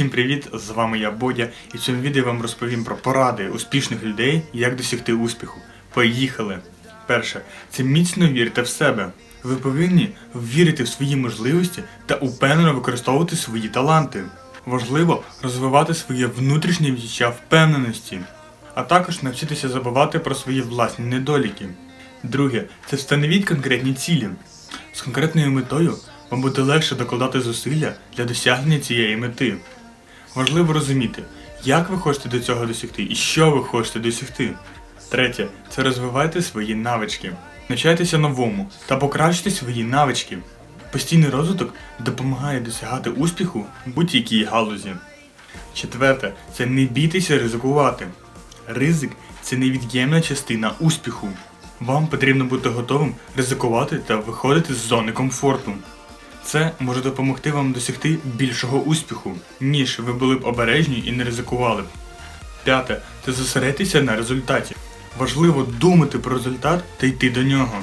Усім привіт! З вами я Бодя, і в цьому відео вам розповім про поради успішних людей, як досягти успіху. Поїхали! Перше, це міцно вірте в себе. Ви повинні вірити в свої можливості та упевнено використовувати свої таланти. Важливо розвивати своє внутрішнє відчуття впевненості, а також навчитися забувати про свої власні недоліки. Друге, це встановіть конкретні цілі. З конкретною метою вам буде легше докладати зусилля для досягнення цієї мети. Важливо розуміти, як ви хочете до цього досягти і що ви хочете досягти. Третє це розвивайте свої навички. Навчайтеся новому та покращуйте свої навички. Постійний розвиток допомагає досягати успіху в будь-якій галузі. Четверте це не бійтеся ризикувати. Ризик це невід'ємна частина успіху. Вам потрібно бути готовим ризикувати та виходити з зони комфорту. Це може допомогти вам досягти більшого успіху, ніж ви були б обережні і не ризикували б. П'яте це зосередьтеся на результаті. Важливо думати про результат та йти до нього.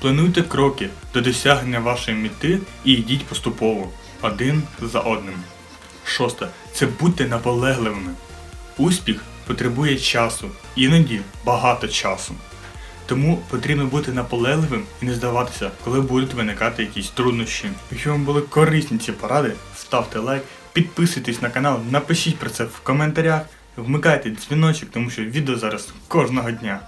Плануйте кроки до досягнення вашої мети і йдіть поступово, один за одним. Шосте це будьте наполегливими. Успіх потребує часу, іноді багато часу. Тому потрібно бути наполегливим і не здаватися, коли будуть виникати якісь труднощі. Якщо вам були корисні ці поради, ставте лайк, підписуйтесь на канал, напишіть про це в коментарях, вмикайте дзвіночок, тому що відео зараз кожного дня.